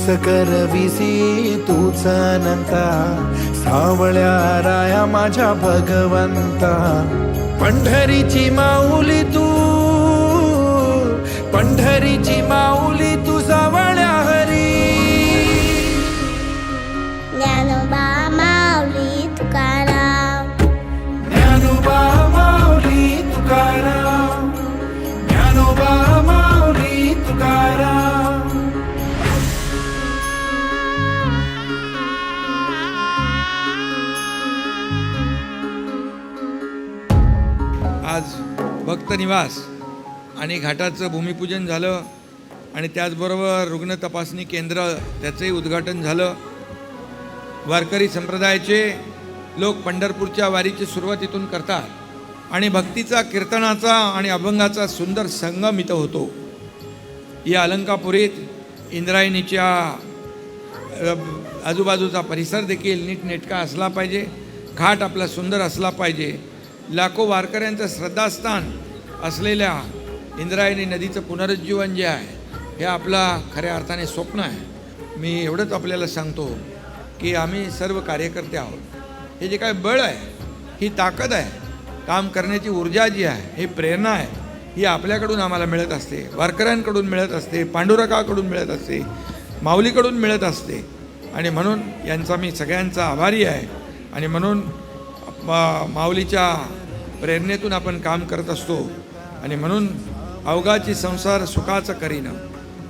तूच करविसी तूच अनंता सावळ्या राया माझ्या भगवंता. पंढरीची माऊली तू पंढरीची आज भक्त निवास आणि घाटाचं भूमिपूजन झालं आणि त्याचबरोबर रुग्ण तपासणी केंद्र त्याचंही उद्घाटन झालं. वारकरी संप्रदायाचे लोक पंढरपूरच्या वारीची सुरुवात इथून करतात आणि भक्तीचा कीर्तनाचा आणि अभंगाचा सुंदर संगम इथं होतो. या अलंकापुरीत इंद्रायणीच्या आजूबाजूचा परिसर देखील नीटनेटका असला पाहिजे. घाट आपला सुंदर असला पाहिजे. लाखो वारकऱ्यांचं श्रद्धास्थान असलेल्या इंद्रायणी नदीचं पुनरुज्जीवन जे आहे हे आपला खऱ्या अर्थाने स्वप्न आहे. मी एवढंच आपल्याला सांगतो की आम्ही सर्व कार्यकर्ते आहोत. हे जे काय बळ आहे ही ताकद आहे काम करण्याची ऊर्जा जी आहे ही प्रेरणा आहे ही आपल्याकडून आम्हाला मिळत असते. वारकऱ्यांकडून मिळत असते पांडुरकाकडून मिळत असते माऊलीकडून मिळत असते. आणि म्हणून यांचा मी सगळ्यांचा आभारी आहे. आणि म्हणून मा माऊलीच्या प्रेरणेतून आपण काम करत असतो. आणि म्हणून अवघाची संसार सुखाचं करीन.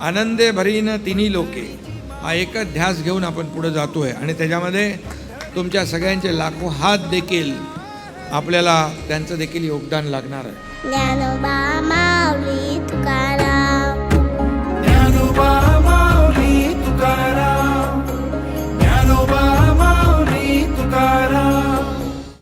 आनंदे भरीन तिन्ही लोके. हा एकच ध्यास घेऊन आपण पुढे जातो आहे आणि त्याच्यामध्ये तुमच्या सगळ्यांचे लाखो हात देखील आपल्याला त्यांचं देखील योगदान लागणार आहे.